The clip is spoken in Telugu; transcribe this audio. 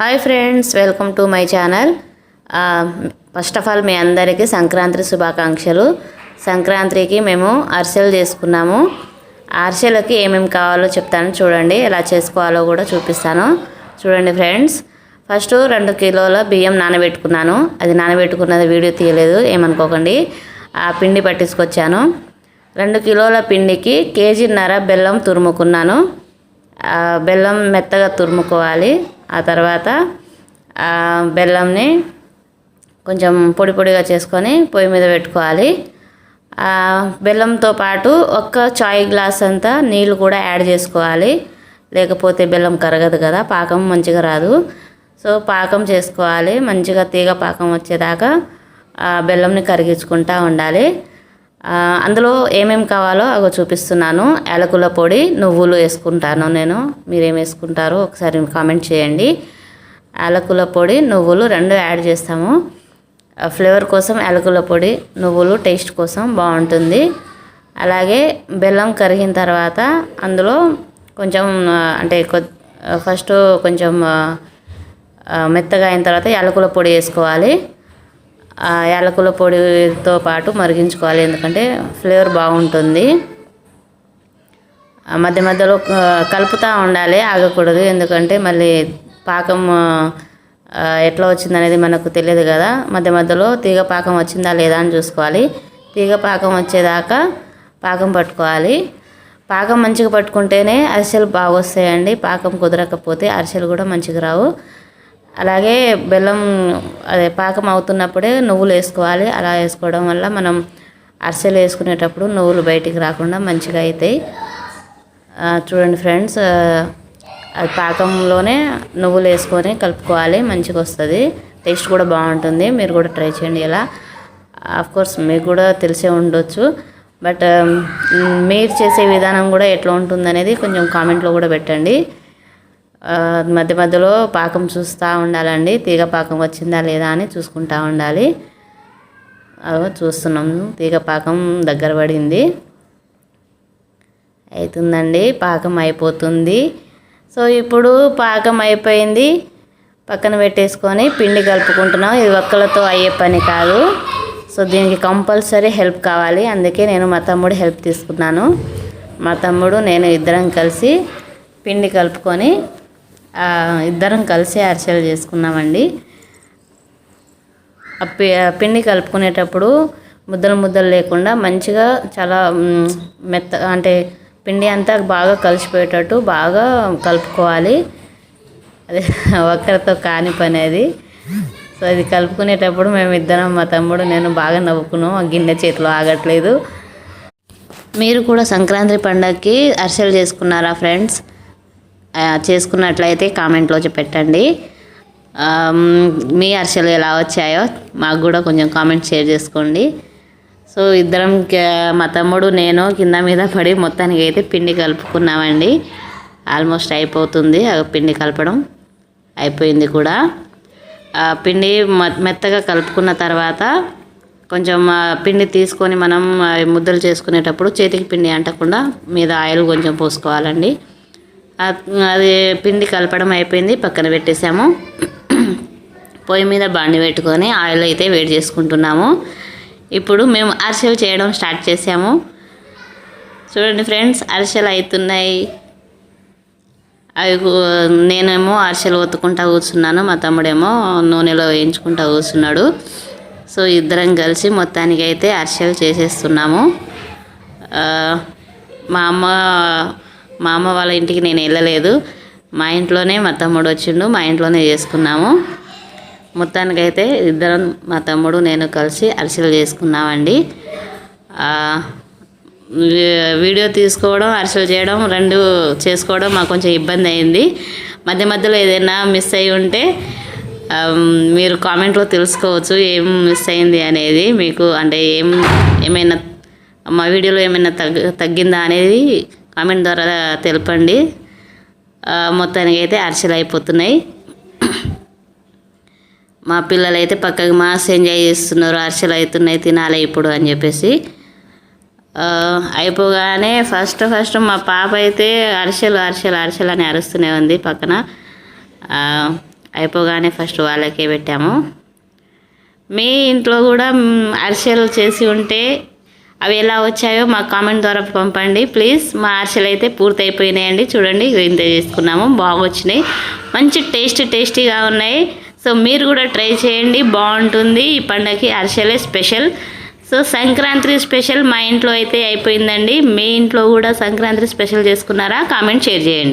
Hi friends welcome to my channel. First of all మీ అందరికీ సంక్రాంతి శుభాకాంక్షలు. సంక్రాంతికి మేము అరిసెలు చేసుకున్నాము. అరిసెలకి ఏమేమి కావాలో చెప్తాను చూడండి ఎలా చేసుకోవాలో కూడా చూపిస్తాను. చూడండి ఫ్రెండ్స్ ఫస్ట్ రెండు కిలోల బియ్యం నానబెట్టుకున్నాను. అది నానబెట్టుకున్నది వీడియో తీయలేదు ఏమనుకోకండి. ఆ పిండి పట్టించుకొచ్చాను. రెండు కిలోల పిండికి కేజీన్నర బెల్లం తురుముకున్నాను. బెల్లం మెత్తగా తురుముకోవాలి. ఆ తర్వాత బెల్లంని కొంచెం పొడి పొడిగా చేసుకొని పొయ్యి మీద పెట్టుకోవాలి. బెల్లంతో పాటు ఒక్క చాయ్ గ్లాస్ అంతా నీళ్ళు కూడా యాడ్ చేసుకోవాలి. లేకపోతే బెల్లం కరగదు కదా పాకం మంచిగా రాదు. సో పాకం చేసుకోవాలి. మంచిగా తీగ పాకం వచ్చేదాకా ఆ బెల్లంని కరిగించుకుంటూ ఉండాలి. అందులో ఏమేమి కావాలో అవి చూపిస్తున్నాను. యాలకుల పొడి నువ్వులు వేసుకుంటాను నేను. మీరేం వేసుకుంటారో ఒకసారి కామెంట్ చేయండి. యాలకుల పొడి నువ్వులు రెండు యాడ్ చేస్తాము. ఫ్లేవర్ కోసం యాలకుల పొడి నువ్వులు టేస్ట్ కోసం బాగుంటుంది. అలాగే బెల్లం కరిగిన తర్వాత అందులో కొంచెం అంటే ఫస్ట్ కొంచెం మెత్తగా అయిన తర్వాత యాలకుల పొడి వేసుకోవాలి. యాలకుల పొడితో పాటు మరిగించుకోవాలి ఎందుకంటే ఫ్లేవర్ బాగుంటుంది. మధ్య మధ్యలో కలుపుతూ ఉండాలి ఆగకూడదు ఎందుకంటే మళ్ళీ పాకం ఎట్లా వచ్చిందనేది మనకు తెలియదు కదా. మధ్య మధ్యలో తీగ పాకం వచ్చిందా లేదా అని చూసుకోవాలి. తీగ పాకం వచ్చేదాకా పాకం పట్టుకోవాలి. పాకం మంచిగా పట్టుకుంటేనే అరిసెలు బాగా వస్తాయండి పాకం కుదరకపోతే అరిసెలు కూడా మంచిగా రావు. అలాగే బెల్లం అదే పాకం అవుతున్నప్పుడే నువ్వులు వేసుకోవాలి. అలా వేసుకోవడం వల్ల మనం అరిసెలు వేసుకునేటప్పుడు నువ్వులు బయటికి రాకుండా మంచిగా అవుతాయి చూడండి ఫ్రెండ్స్ అది పాకంలోనే నువ్వులు వేసుకొని కలుపుకోవాలి మంచిగా వస్తుంది. టేస్ట్ కూడా బాగుంటుంది. మీరు కూడా ట్రై చేయండి ఇలా. ఆఫ్ కోర్స్ మీకు కూడా తెలిసే ఉండొచ్చు. బట్ మీరు చేసే విధానం కూడా ఎట్లా ఉంటుంది అనేది కొంచెం కామెంట్లో కూడా పెట్టండి. మధ్య మధ్యలో పాకం చూస్తూ ఉండాలండి. తీగ పాకం వచ్చిందా లేదా అని చూసుకుంటూ ఉండాలి. అదో చూస్తున్నాం. తీగ పాకం దగ్గర పడింది. అవుతుందండి పాకం అయిపోతుంది. సో ఇప్పుడు పాకం అయిపోయింది. పక్కన పెట్టేసుకొని పిండి కలుపుకుంటున్నాం. ఇది ఒక్కలతో అయ్యే పని కాదు. సో దీనికి కంపల్సరీ హెల్ప్ కావాలి. అందుకే నేను మా తమ్ముడు హెల్ప్ తీసుకున్నాను. మా తమ్ముడు నేను ఇద్దరం కలిసి పిండి కలుపుకొని ఇద్దరం కలిసి అరిసెలు చేసుకున్నామండి. ఆ పి- ఆ పిండి కలుపుకునేటప్పుడు ముద్దలు ముద్దలు లేకుండా మంచిగా చాలా మెత్త అంటే పిండి అంతా బాగా కలిసిపోయేటట్టు బాగా కలుపుకోవాలి. అదే ఒక్కరితో కాని పని అది. సో ఇది కలుపుకునేటప్పుడు మేము ఇద్దరం మా తమ్ముడు నేను బాగా నవ్వుకున్నాం. ఆ గిన్నె చేతిలో ఆగట్లేదు. మీరు కూడా సంక్రాంతి పండగకి అరిసెలు చేసుకున్నారా ఫ్రెండ్స్? చేసుకున్నట్లయితే కామెంట్లో పెట్టండి మీ అరిసెలు ఎలా వచ్చాయో మాకు కూడా కొంచెం కామెంట్ షేర్ చేసుకోండి. సో ఇద్దరం మా తమ్ముడు నేను కింద మీద పడి మొత్తానికి అయితే పిండి కలుపుకున్నామండి. ఆల్మోస్ట్ అయిపోతుంది పిండి కలపడం అయిపోయింది కూడా. పిండి మె- మెత్తగా కలుపుకున్న తర్వాత కొంచెం పిండి తీసుకొని మనం ముద్దలు చేసుకునేటప్పుడు చేతికి పిండి అంటకుండా మీద ఆయిల్ కొంచెం పోసుకోవాలండి. అది పిండి కలపడం అయిపోయింది పక్కన పెట్టేసాము పొయ్యి మీద బాండి పెట్టుకొని ఆయిల్ అయితే వేడి చేసుకుంటున్నాము. ఇప్పుడు మేము అరిసెలు చేయడం స్టార్ట్ చేసాము చూడండి ఫ్రెండ్స్ అరిసెలు అవుతున్నాయి అవి నేనేమో అరిసెలు ఒత్తుకుంటా కూర్చున్నాను మా తమ్ముడేమో నూనెలో వేయించుకుంటా కూర్చున్నాడు. సో ఇద్దరం కలిసి మొత్తానికి అయితే అరిసెలు చేసేస్తున్నాము. మా అమ్మ మా అమ్మ వాళ్ళ ఇంటికి నేను వెళ్ళలేదు. మా ఇంట్లోనే మా తమ్ముడు వచ్చిండు మా ఇంట్లోనే చేసుకున్నాము. మొత్తానికైతే ఇద్దరం మా తమ్ముడు నేను కలిసి అరిసెలు చేసుకున్నామండి. వీడియో తీసుకోవడం అరిసెలు చేయడం రెండు చేసుకోవడం మాకు కొంచెం ఇబ్బంది అయింది. మధ్య మధ్యలో ఏదైనా మిస్ అయి ఉంటే మీరు కామెంట్లో తెలుసుకోవచ్చు ఏం మిస్ అయింది అనేది మీకు అంటే ఏం ఏమైనా మా వీడియోలో ఏమైనా తగ్గ తగ్గిందా అనేది కామెంట్ ద్వారా తెలపండి. మొత్తానికి అయితే అరిసెలు అయిపోతున్నాయి. మా పిల్లలు అయితే పక్కకి మాస్ ఎంజాయ్ చేస్తున్నారు. అరిసెలు అవుతున్నాయి తినాలి ఇప్పుడు అని చెప్పేసి. అయిపోగానే ఫస్ట్ ఫస్ట్ మా పాప అయితే అరిసెలు అరిసెలు అరిసెలు అని అరుస్తూనే ఉంది పక్కన. అయిపోగానే ఫస్ట్ వాళ్ళకే పెట్టాము. మీ ఇంట్లో కూడా అరిసెలు చేసి ఉంటే అవి ఎలా వచ్చాయో మా కామెంట్ ద్వారా పంపండి. ప్లీజ్ మా అరిసెలు అయితే పూర్తి అయిపోయినాయండి చూడండి ఇంత చేసుకున్నాము. బాగా వచ్చినాయి. మంచి టేస్ట్ టేస్టీగా ఉన్నాయి. సో మీరు కూడా ట్రై చేయండి. బాగుంటుంది. ఈ పండగకి అరిసెలే స్పెషల్. సో సంక్రాంతి స్పెషల్ మా ఇంట్లో అయితే అయిపోయిందండి. మీ ఇంట్లో కూడా సంక్రాంతి స్పెషల్ చేసుకున్నారా? కామెంట్ షేర్ చేయండి.